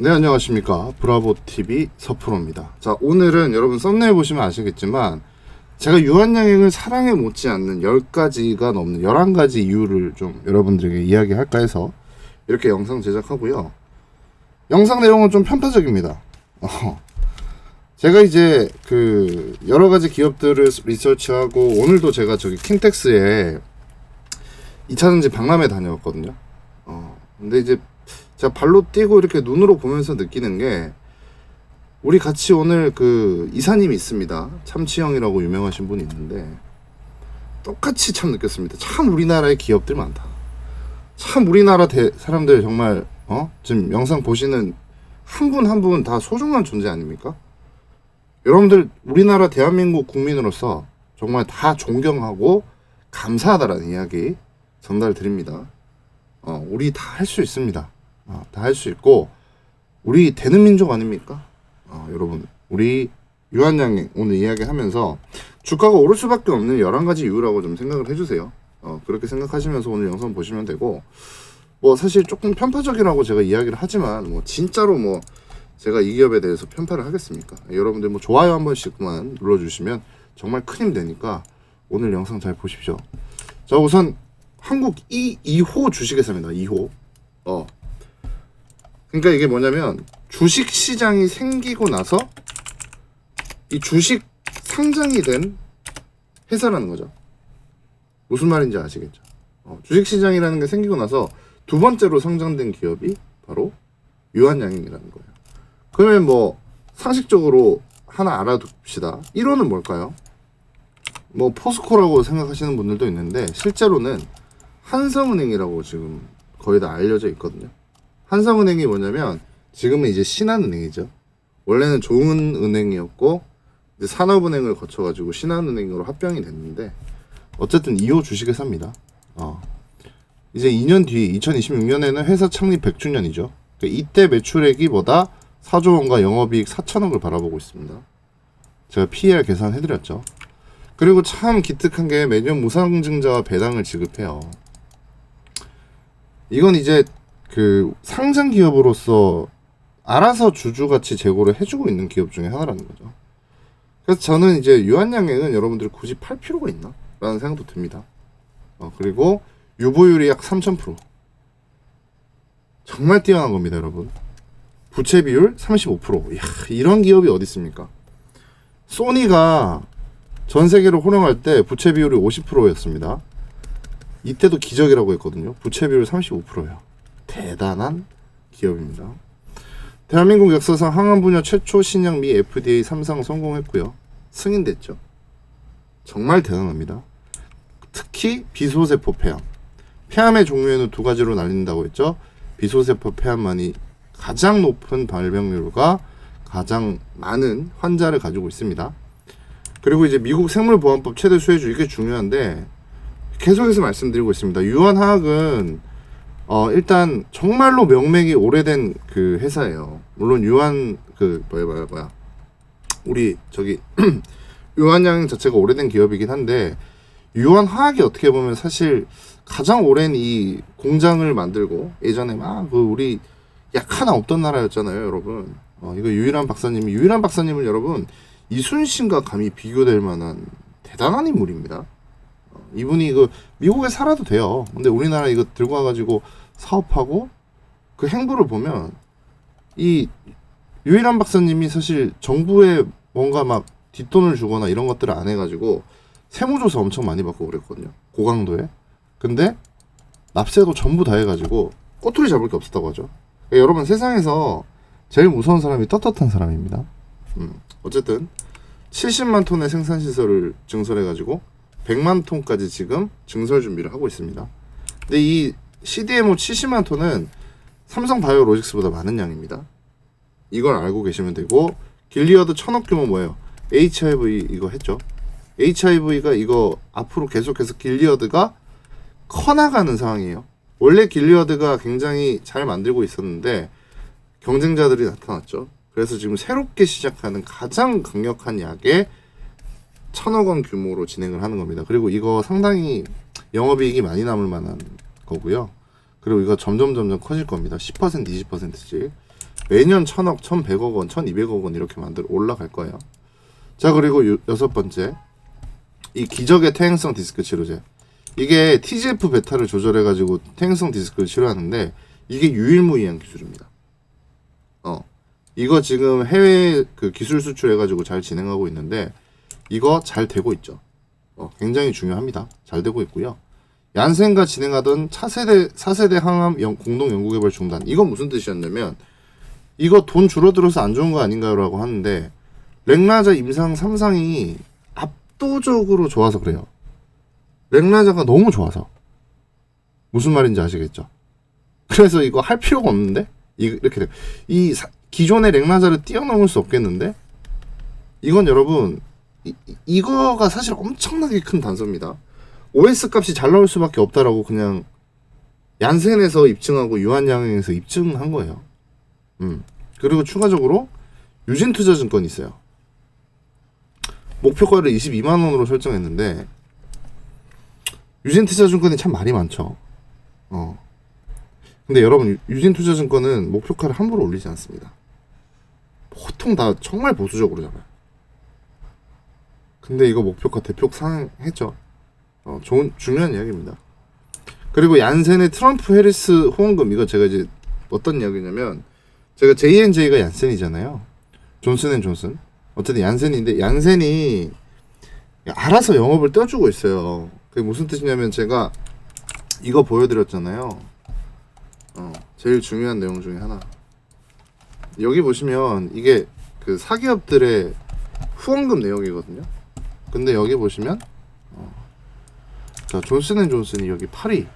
네 안녕하십니까. 브라보TV 서프로입니다. 자 오늘은 여러분 썸네일 보시면 아시겠지만 제가 유한양행을 사랑해 못지않는 10가지가 넘는 11가지 이유를 좀 여러분들에게 이야기할까 해서 이렇게 영상 제작하고요. 영상 내용은 좀 편파적입니다. 어, 제가 이제 그 여러 가지 기업들을 리서치하고 오늘도 제가 저기 킹텍스에 2차전지 박람회 다녀왔거든요. 어, 근데 이제 제가 발로 뛰고 이렇게 눈으로 보면서 느끼는 게 우리 같이 오늘 그 이사님이 있습니다. 참치 형이라고 유명하신 분이 있는데 똑같이 참 느꼈습니다. 참 우리나라에 기업들 많다. 참 우리나라 대, 사람들 정말 어 지금 영상 보시는 한 분 한 분 다 소중한 존재 아닙니까? 여러분들 우리나라 대한민국 국민으로서 정말 다 존경하고 감사하다라는 이야기 전달 드립니다. 어, 우리 다 할 수 있습니다. 어, 다할 수 있고 우리 되는 민족 아닙니까? 어, 여러분 우리 유한양행 오늘 이야기하면서 주가가 오를 수밖에 없는 11가지 이유라고 좀 생각을 해주세요. 어, 그렇게 생각하시면서 오늘 영상 보시면 되고 뭐 사실 조금 편파적이라고 제가 이야기를 하지만 뭐 진짜로 뭐 제가 이 기업에 대해서 편파를 하겠습니까? 여러분들 뭐 좋아요 한 번씩만 눌러주시면 정말 큰 힘 되니까 오늘 영상 잘 보십시오. 자 우선 한국 2, 2호 주식회사입니다. 2호. 어. 그러니까 이게 뭐냐면 주식 시장이 생기고 나서 이 주식 상장이 된 회사라는 거죠. 무슨 말인지 아시겠죠? 어, 주식 시장이라는 게 생기고 나서 두 번째로 상장된 기업이 바로 유한양행이라는 거예요. 그러면 뭐 상식적으로 하나 알아둡시다. 1호는 뭘까요? 뭐 포스코라고 생각하시는 분들도 있는데 실제로는 한성은행이라고 지금 거의 다 알려져 있거든요. 한성은행이 뭐냐면 지금은 이제 신한은행이죠. 원래는 좋은 은행이었고 이제 산업은행을 거쳐가지고 신한은행으로 합병이 됐는데 어쨌든 2호 주식회사입니다. 어. 이제 2년 뒤 2026년에는 회사 창립 100주년이죠. 이때 매출액이 뭐다 4조 원과 영업이익 4천억을 바라보고 있습니다. 제가 PER 계산해드렸죠. 그리고 참 기특한 게 매년 무상증자와 배당을 지급해요. 이건 이제 그 상장 기업으로서 알아서 주주가치 제고를 해주고 있는 기업 중에 하나라는 거죠. 그래서 저는 이제 유한양행은 여러분들이 굳이 팔 필요가 있나? 라는 생각도 듭니다. 어, 그리고 유보율이 약 3000%. 정말 뛰어난 겁니다, 여러분. 부채 비율 35%. 이야, 이런 기업이 어디 있습니까? 소니가 전 세계를 호령할 때 부채 비율이 50%였습니다. 이때도 기적이라고 했거든요. 부채 비율 35%예요. 대단한 기업입니다. 대한민국 역사상 항암 분야 최초 신약 미 FDA 3상 성공했고요. 승인됐죠. 정말 대단합니다. 특히 비소세포 폐암. 폐암의 종류에는 두 가지로 나뉜다고 했죠. 비소세포 폐암만이 가장 높은 발병률과 가장 많은 환자를 가지고 있습니다. 그리고 이제 미국 생물보안법 최대 수혜주 이게 중요한데 계속해서 말씀드리고 있습니다. 유한화학은 어 일단 정말로 명맥이 오래된 그 회사예요. 물론 유한 그 뭐야 뭐야 뭐야 우리 저기 유한양 자체가 오래된 기업이긴 한데 유한화학이 어떻게 보면 사실 가장 오랜 이 공장을 만들고 예전에 막 그 우리 약 하나 없던 나라였잖아요, 여러분. 어, 이거 유일한 박사님이 유일한 박사님을 여러분 이순신과 감히 비교될 만한 대단한 인물입니다. 어, 이분이 그 미국에 살아도 돼요. 근데 우리나라 이거 들고 와가지고 사업하고 그 행보를 보면 이 유일한 박사님이 사실 정부에 뭔가 막 뒷돈을 주거나 이런 것들을 안 해가지고 세무조사 엄청 많이 받고 그랬거든요. 고강도에. 근데 납세도 전부 다 해가지고 꼬투리 잡을 게 없었다고 하죠. 그러니까 여러분 세상에서 제일 무서운 사람이 떳떳한 사람입니다. 음, 어쨌든 70만 톤의 생산 시설을 증설해가지고 100만 톤까지 지금 증설 준비를 하고 있습니다. 근데 이 CDMO 70만 톤은 삼성 바이오로직스보다 많은 양입니다. 이걸 알고 계시면 되고 길리어드 천억 규모 뭐예요? HIV 이거 했죠. HIV가 이거 앞으로 계속해서 길리어드가 커나가는 상황이에요. 원래 길리어드가 굉장히 잘 만들고 있었는데 경쟁자들이 나타났죠. 그래서 지금 새롭게 시작하는 가장 강력한 약에 천억 원 규모로 진행을 하는 겁니다. 그리고 이거 상당히 영업이익이 많이 남을 만한 거고요. 그리고 이거 점점 점점 커질 겁니다. 10% 20%씩. 매년 천억, 천백억 원, 천이백억 원 이렇게 만들 올라갈 거예요. 자 그리고 요- 여섯 번째 이 기적의 퇴행성 디스크 치료제 이게 TGF 베타를 조절해 가지고 퇴행성 디스크를 치료하는데 이게 유일무이한 기술입니다. 어 이거 지금 해외 그 기술 수출해 가지고 잘 진행하고 있는데 이거 잘 되고 있죠. 어, 굉장히 중요합니다. 잘 되고 있고요. 얀센과 진행하던 차세대 4세대 항암 연- 공동 연구개발 중단 이건 무슨 뜻이었냐면 이거 돈 줄어들어서 안 좋은 거 아닌가요라고 하는데 렉라자 임상 3상이 압도적으로 좋아서 그래요. 렉라자가 너무 좋아서 무슨 말인지 아시겠죠? 그래서 이거 할 필요가 없는데 이- 이렇게 돼요. 이 사- 기존의 렉라자를 뛰어넘을 수 없겠는데 이건 여러분 이, 이- 이거가 사실 엄청나게 큰 단서입니다. OS 값이 잘 나올 수밖에 없다라고 그냥 얀센에서 입증하고 유한양행에서 입증한 거예요. 음. 그리고 추가적으로 유진 투자증권이 있어요. 목표가를 22만 원으로 설정했는데 유진 투자증권이 참 말이 많죠. 어. 근데 여러분 유- 유진 투자증권은 목표가를 함부로 올리지 않습니다. 보통 다 정말 보수적으로 잡아요. 근데 이거 목표가 대폭 상했죠. 어, 좋은 중요한 이야기입니다. 그리고 얀센의 트럼프 해리스 후원금 이거 제가 이제 어떤 이야기냐면 제가 J&J가 얀센이잖아요. 존슨앤 존슨. 어쨌든 얀센인데 얀센이 알아서 영업을 떼어주고 있어요. 그게 무슨 뜻이냐면 제가 이거 보여드렸잖아요. 어, 제일 중요한 내용 중에 하나. 여기 보시면 이게 그 사기업들의 후원금 내역이거든요. 근데 여기 보시면 어, 자 존슨앤존슨이 여기 8위,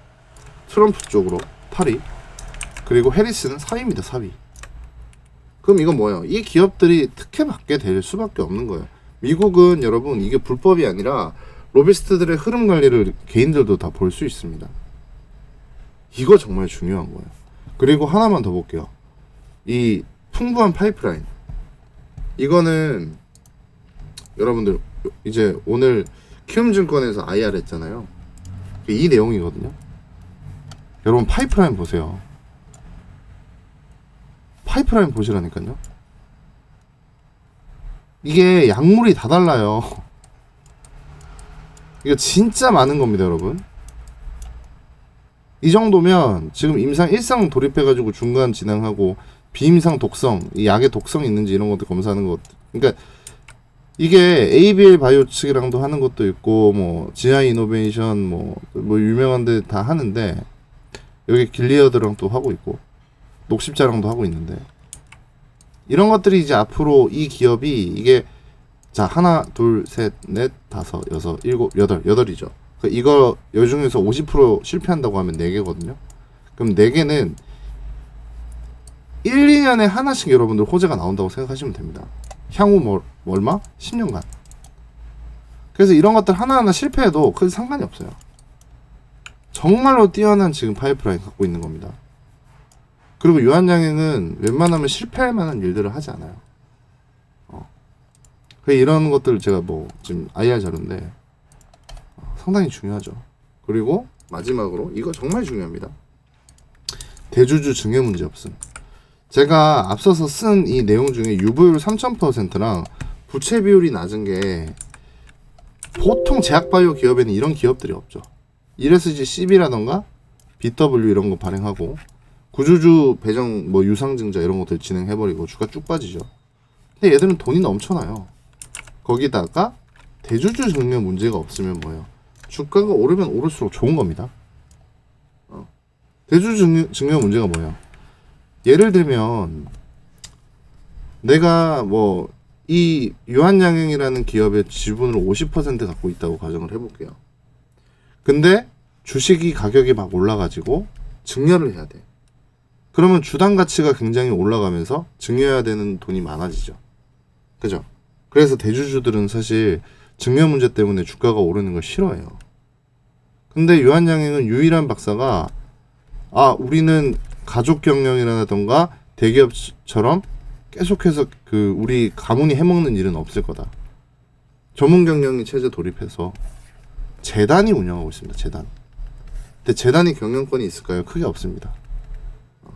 트럼프 쪽으로 8위, 그리고 해리스는 4위입니다. 4위. 그럼 이건 뭐예요? 이 기업들이 특혜 받게 될 수밖에 없는 거예요. 미국은 여러분 이게 불법이 아니라 로비스트들의 흐름 관리를 개인들도 다 볼 수 있습니다. 이거 정말 중요한 거예요. 그리고 하나만 더 볼게요. 이 풍부한 파이프라인. 이거는 여러분들 이제 오늘 키움증권에서 IR 했잖아요. 이 내용이거든요. 여러분 파이프라인 보세요. 파이프라인 보시라니까요. 이게 약물이 다 달라요. 이거 진짜 많은 겁니다, 여러분. 이 정도면 지금 임상 1상 돌입해가지고 중간 진행하고 비임상 독성, 이 약의 독성이 있는지 이런 것도 검사하는 것. 그러니까 이게 ABL 바이오 측이랑도 하는 것도 있고 뭐 지하 이노베이션 뭐, 뭐 유명한 데 다 하는데 여기 길리어드랑 또 하고 있고 녹십자랑도 하고 있는데 이런 것들이 이제 앞으로 이 기업이 이게 자 하나 둘 셋 넷 다섯 여섯 일곱 여덟 여덟이죠. 그 이거 요 중에서 50% 실패한다고 하면 4개거든요. 그럼 4개는 1, 2년에 하나씩 여러분들 호재가 나온다고 생각하시면 됩니다. 향후 뭐, 얼마? 10년간. 그래서 이런 것들 하나하나 실패해도 큰 상관이 없어요. 정말로 뛰어난 지금 파이프라인 갖고 있는 겁니다. 그리고 유한양행은 웬만하면 실패할 만한 일들을 하지 않아요. 어. 그 이런 것들 제가 뭐 지금 IR 자료인데 어, 상당히 중요하죠. 그리고 마지막으로 이거 정말 중요합니다. 대주주 증여 문제 없음. 제가 앞서서 쓴 이 내용 중에 유보율 3000%랑 부채 비율이 낮은 게 보통 제약바이오 기업에는 이런 기업들이 없죠. ESG CB라던가 BW 이런 거 발행하고 구주주 배정 뭐 유상증자 이런 것들 진행해버리고 주가 쭉 빠지죠. 근데 얘들은 돈이 넘쳐나요. 거기다가 대주주 증여 문제가 없으면 뭐예요? 주가가 오르면 오를수록 좋은 겁니다. 어. 대주주 증여 문제가 뭐예요? 예를 들면 내가 뭐 이 유한양행이라는 기업의 지분을 50% 갖고 있다고 가정을 해볼게요. 근데 주식이 가격이 막 올라가지고 증여를 해야 돼. 그러면 주당 가치가 굉장히 올라가면서 증여해야 되는 돈이 많아지죠. 그죠? 그래서 대주주들은 사실 증여 문제 때문에 주가가 오르는 걸 싫어해요. 근데 유한양행은 유일한 박사가 아 우리는 가족 경영이라던가 대기업처럼 계속해서 그 우리 가문이 해먹는 일은 없을 거다. 전문 경영이 체제 돌입해서 재단이 운영하고 있습니다. 재단. 근데 재단이 경영권이 있을까요? 크게 없습니다. 어.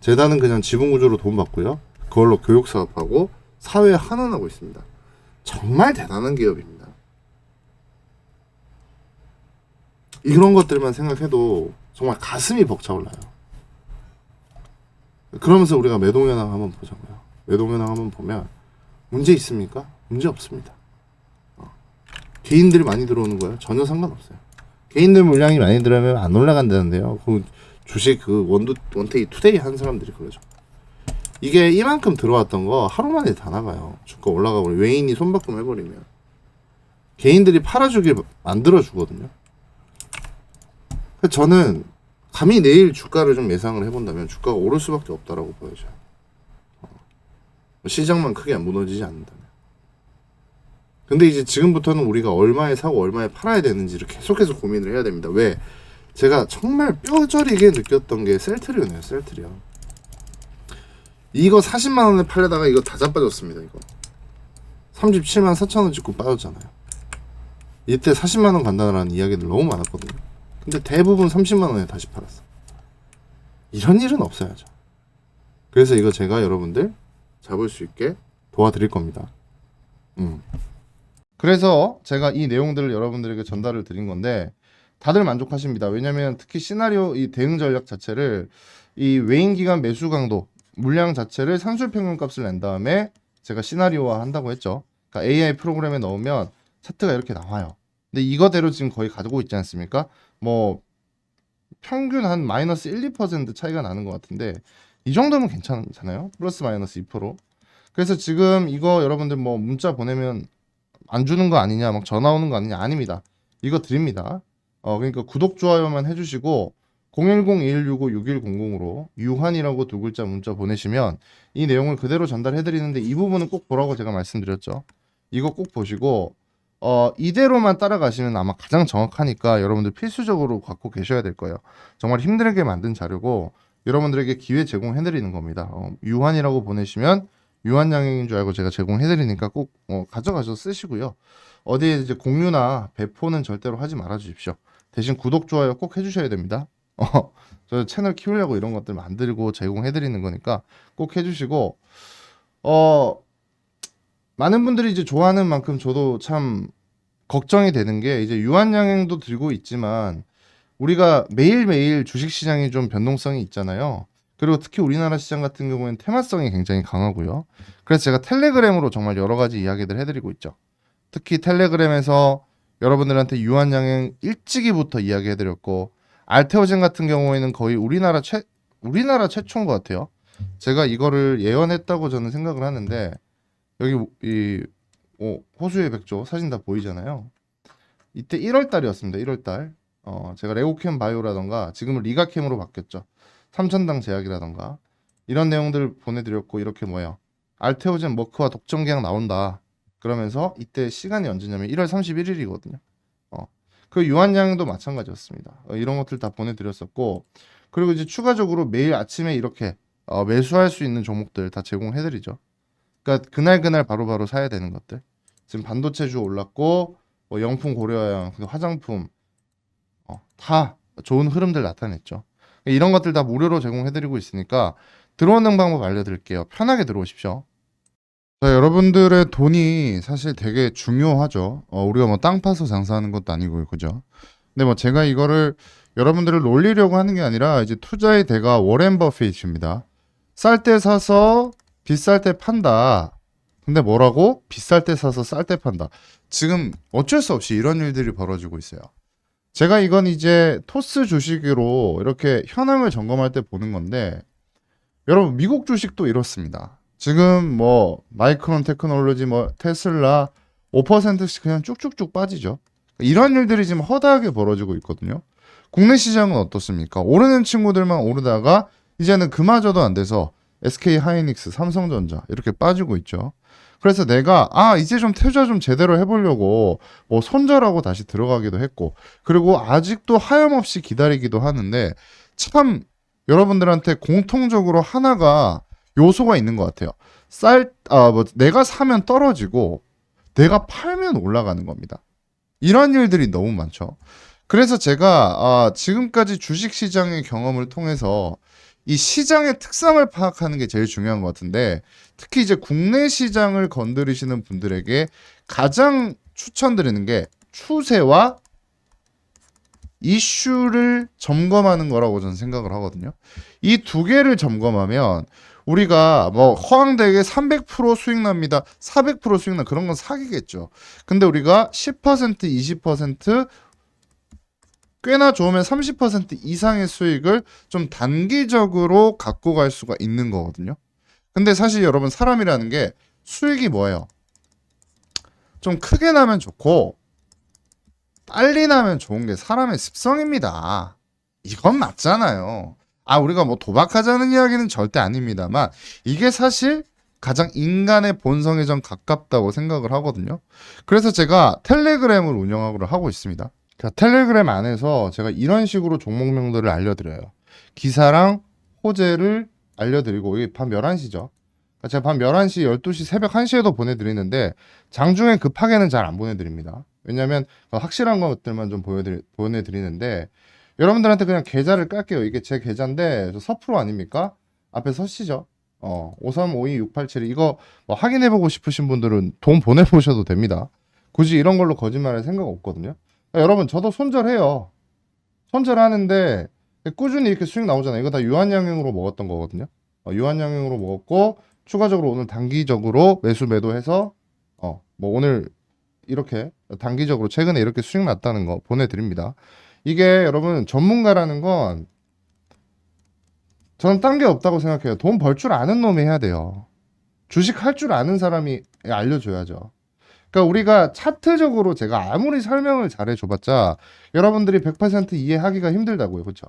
재단은 그냥 지분 구조로 돈 받고요. 그걸로 교육 사업하고 사회 환원하고 있습니다. 정말 대단한 기업입니다. 이런 것들만 생각해도 정말 가슴이 벅차올라요. 그러면서 우리가 매동현황 한번 보자고요. 매동현황 한번 보면 문제 있습니까? 문제 없습니다. 어. 개인들이 많이 들어오는 거예요. 전혀 상관없어요. 개인들 물량이 많이 들어오면 안 올라간다는데요. 그 주식 그 원두 원테이 투데이 한 사람들이 그러죠. 이게 이만큼 들어왔던 거 하루 만에 다 나가요. 주가 올라가고 외인이 손바꿈 해버리면 개인들이 팔아주길 만들어 주거든요. 저는 감히 내일 주가를 좀 예상을 해본다면 주가가 오를 수밖에 없다라고 보여져요. 어. 시장만 크게 안 무너지지 않는다면. 근데 이제 지금부터는 우리가 얼마에 사고 얼마에 팔아야 되는지를 계속해서 고민을 해야 됩니다. 왜? 제가 정말 뼈저리게 느꼈던 게 셀트리온이에요. 셀트리온. 이거 40만 원에 팔려다가 이거 다 자빠졌습니다. 이거 37만 4천 원 찍고 빠졌잖아요. 이때 40만 원 간다는 이야기들 너무 많았거든요. 근데 대부분 30만 원에 다시 팔았어. 이런 일은 없어야죠. 그래서 이거 제가 여러분들 잡을 수 있게 도와드릴 겁니다. 음. 그래서 제가 이 내용들을 여러분들에게 전달을 드린 건데 다들 만족하십니다. 왜냐면 특히 시나리오 이 대응 전략 자체를 이 외인 기간 매수 강도 물량 자체를 산술 평균 값을 낸 다음에 제가 시나리오화 한다고 했죠. 그러니까 AI 프로그램에 넣으면 차트가 이렇게 나와요. 근데 이거대로 지금 거의 가지고 있지 않습니까? 뭐 평균 한 마이너스 1, 2% 차이가 나는 것 같은데 이 정도면 괜찮잖아요. 플러스 마이너스 2%. 그래서 지금 이거 여러분들 뭐 문자 보내면 안 주는 거 아니냐, 막 전화 오는 거 아니냐 아닙니다. 이거 드립니다. 어 그러니까 구독 좋아요만 해주시고 010-2165-6100으로 유한이라고 두 글자 문자 보내시면 이 내용을 그대로 전달해드리는데 이 부분은 꼭 보라고 제가 말씀드렸죠. 이거 꼭 보시고 어 이대로만 따라가시면 아마 가장 정확하니까 여러분들 필수적으로 갖고 계셔야 될 거예요. 정말 힘들게 만든 자료고 여러분들에게 기회 제공해드리는 겁니다. 어, 유한이라고 보내시면 유한 양행인 줄 알고 제가 제공해드리니까 꼭 어, 가져가서 쓰시고요. 어디에 이제 공유나 배포는 절대로 하지 말아 주십시오. 대신 구독 좋아요 꼭 해주셔야 됩니다. 어, 저 채널 키우려고 이런 것들 만들고 제공해드리는 거니까 꼭 해주시고 어 많은 분들이 이제 좋아하는 만큼 저도 참 걱정이 되는 게 이제 유한양행도 들고 있지만 우리가 매일매일 주식시장이 좀 변동성이 있잖아요. 그리고 특히 우리나라 시장 같은 경우에는 테마성이 굉장히 강하고요. 그래서 제가 텔레그램으로 정말 여러 가지 이야기들 해드리고 있죠. 특히 텔레그램에서 여러분들한테 유한양행 일찍이부터 이야기해드렸고 알테오젠 같은 경우에는 거의 우리나라 최 우리나라 최초인 것 같아요. 제가 이거를 예언했다고 저는 생각을 하는데 여기 이 어, 호수의 백조 사진 다 보이잖아요. 이때 1월 달이었습니다. 1월 달. 어, 제가 레고캠 바이오라던가 지금은 리가캠으로 바뀌었죠. 삼천당 제약이라던가 이런 내용들 보내드렸고 이렇게 뭐예요. 알테오젠 머크와 독점 계약 나온다. 그러면서 이때 시간이 언제냐면 1월 31일이거든요. 어, 그 유한양도 마찬가지였습니다. 어, 이런 것들 다 보내드렸었고 그리고 이제 추가적으로 매일 아침에 이렇게 어, 매수할 수 있는 종목들 다 제공해드리죠. 그러니까 그날 그날 바로 바로 사야 되는 것들. 지금 반도체주 올랐고 뭐 영품 그리고 화장품 어, 다 좋은 흐름들 나타냈죠. 이런 것들 다 무료로 제공해드리고 있으니까 들어오는 방법 알려드릴게요. 편하게 들어오십시오. 자, 여러분들의 돈이 사실 되게 중요하죠. 어, 우리가 뭐 땅 파서 장사하는 것도 아니고요, 그죠? 근데 뭐 제가 이거를 여러분들을 놀리려고 하는 게 아니라 이제 투자의 대가 워렌 버핏입니다. 쌀 때 사서 비쌀 때 판다. 근데 뭐라고? 비쌀 때 사서 쌀 때 판다. 지금 어쩔 수 없이 이런 일들이 벌어지고 있어요. 제가 이건 이제 토스 주식으로 이렇게 현황을 점검할 때 보는 건데 여러분 미국 주식도 이렇습니다. 지금 뭐 마이크론 테크놀로지 뭐 테슬라 5%씩 그냥 쭉쭉쭉 빠지죠. 이런 일들이 지금 허다하게 벌어지고 있거든요. 국내 시장은 어떻습니까? 오르는 친구들만 오르다가 이제는 그마저도 안 돼서 SK 하이닉스, 삼성전자 이렇게 빠지고 있죠. 그래서 내가 아 이제 좀 투자 좀 제대로 해보려고 뭐 손절하고 다시 들어가기도 했고 그리고 아직도 하염없이 기다리기도 하는데 참 여러분들한테 공통적으로 하나가 요소가 있는 것 같아요. 쌀, 아, 뭐, 내가 사면 떨어지고, 내가 팔면 올라가는 겁니다. 이런 일들이 너무 많죠. 그래서 제가, 아, 지금까지 주식 시장의 경험을 통해서 이 시장의 특성을 파악하는 게 제일 중요한 것 같은데 특히 이제 국내 시장을 건드리시는 분들에게 가장 추천드리는 게 추세와 이슈를 점검하는 거라고 저는 생각을 하거든요. 이 두 개를 점검하면 우리가 뭐 허황되게 300% 수익 납니다. 400% 수익 나 그런 건 사기겠죠. 근데 우리가 10% 20% 꽤나 좋으면 30% 이상의 수익을 좀 단기적으로 갖고 갈 수가 있는 거거든요. 근데 사실 여러분 사람이라는 게 수익이 뭐예요? 좀 크게 나면 좋고 빨리 나면 좋은 게 사람의 습성입니다. 이건 맞잖아요. 아, 우리가 뭐 도박하자는 이야기는 절대 아닙니다만 이게 사실 가장 인간의 본성에 좀 가깝다고 생각을 하거든요. 그래서 제가 텔레그램을 운영하고 하고 있습니다. 자, 텔레그램 안에서 제가 이런 식으로 종목명들을 알려드려요. 기사랑 호재를 알려드리고, 이게 밤 11시죠. 제가 밤 11시, 12시, 새벽 1시에도 보내드리는데, 장중에 급하게는 잘 안 보내드립니다. 왜냐면, 확실한 것들만 좀 보여드리, 보내드리는데, 여러분들한테 그냥 계좌를 깔게요. 이게 제 계좌인데, 저 서프로 아닙니까? 앞에 서시죠. 어, 5352-687 이거 뭐 확인해보고 싶으신 분들은 돈 보내보셔도 됩니다. 굳이 이런 걸로 거짓말할 생각 없거든요. 야, 여러분 저도 손절해요. 손절하는데 꾸준히 이렇게 수익 나오잖아요. 이거 다 유한양행으로 먹었던 거거든요. 어, 유한양행으로 먹었고 추가적으로 오늘 단기적으로 매수 매도해서 어, 뭐 오늘 이렇게 단기적으로 최근에 이렇게 수익 났다는 거 보내드립니다. 이게 여러분 전문가라는 건 저는 딴 게 없다고 생각해요. 돈 벌 줄 아는 놈이 해야 돼요. 주식 할 줄 아는 사람이 알려줘야죠. 그러니까 우리가 차트적으로 제가 아무리 설명을 잘해 줘봤자 여러분들이 100% 이해하기가 힘들다고요. 그렇죠?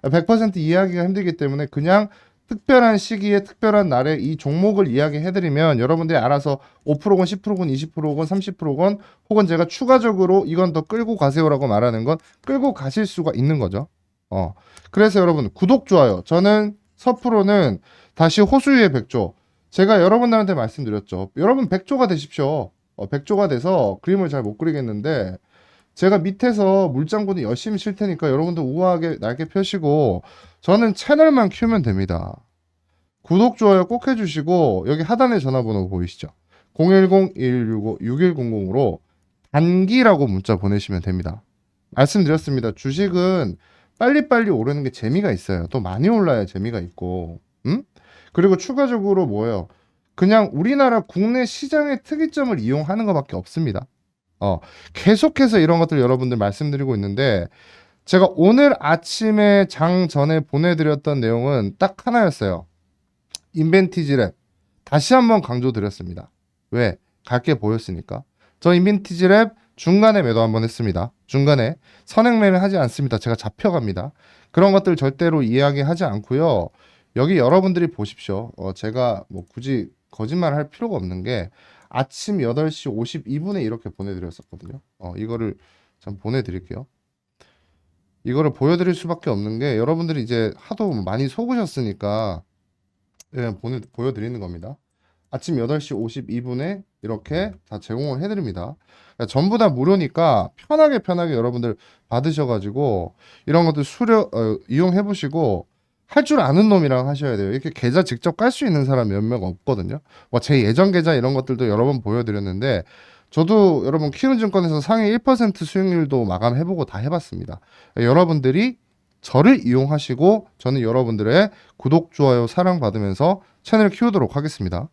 100% 이해하기가 힘들기 때문에 그냥 특별한 시기에 특별한 날에 이 종목을 이야기해드리면 여러분들이 알아서 5%건 10%건 20%건 30%건 혹은 제가 추가적으로 이건 더 끌고 가세요라고 말하는 건 끌고 가실 수가 있는 거죠. 어. 그래서 여러분 구독 좋아요. 저는 서프로는 다시 호수유의 백조. 제가 여러분들한테 말씀드렸죠. 여러분 백조가 되십시오. 어, 백조가 돼서 그림을 잘 못 그리겠는데 제가 밑에서 물장군이 열심히 칠 테니까 여러분들 우아하게 날개 펴시고 저는 채널만 키우면 됩니다. 구독, 좋아요 꼭 해주시고 여기 하단에 전화번호 보이시죠? 010-165-6100으로 단기라고 문자 보내시면 됩니다. 말씀드렸습니다. 주식은 빨리빨리 오르는 게 재미가 있어요. 또 많이 올라야 재미가 있고, 음? 그리고 추가적으로 뭐예요? 그냥 우리나라 국내 시장의 특이점을 이용하는 것밖에 없습니다. 어, 계속해서 이런 것들 여러분들 말씀드리고 있는데, 제가 오늘 아침에 장 전에 보내드렸던 내용은 딱 하나였어요. 인벤티지 랩. 다시 한번 강조드렸습니다. 왜? 갈게 보였으니까. 저 인벤티지 랩 중간에 매도 한번 했습니다. 중간에 선행매를 하지 않습니다. 제가 잡혀갑니다. 그런 것들 절대로 이야기하지 않고요. 여기 여러분들이 보십시오. 어, 제가 뭐 굳이 거짓말 할 필요가 없는 게 아침 8시 52분에 이렇게 보내드렸었거든요. 어, 이거를 좀 보내드릴게요. 이거를 보여드릴 수밖에 없는 게 여러분들이 이제 하도 많이 속으셨으니까 예, 보내, 보여드리는 겁니다. 아침 8시 52분에 이렇게 다 제공을 해드립니다. 그러니까 전부 다 무료니까 편하게 편하게 여러분들 받으셔가지고 이런 것들 수료 어, 이용해 보시고 할 줄 아는 놈이랑 하셔야 돼요. 이렇게 계좌 직접 깔 수 있는 사람 몇 명 없거든요. 뭐 제 예전 계좌 이런 것들도 여러 번 보여드렸는데 저도 여러분 키움증권에서 상위 1% 수익률도 마감해보고 다 해봤습니다. 여러분들이 저를 이용하시고 저는 여러분들의 구독, 좋아요, 사랑 받으면서 채널 키우도록 하겠습니다.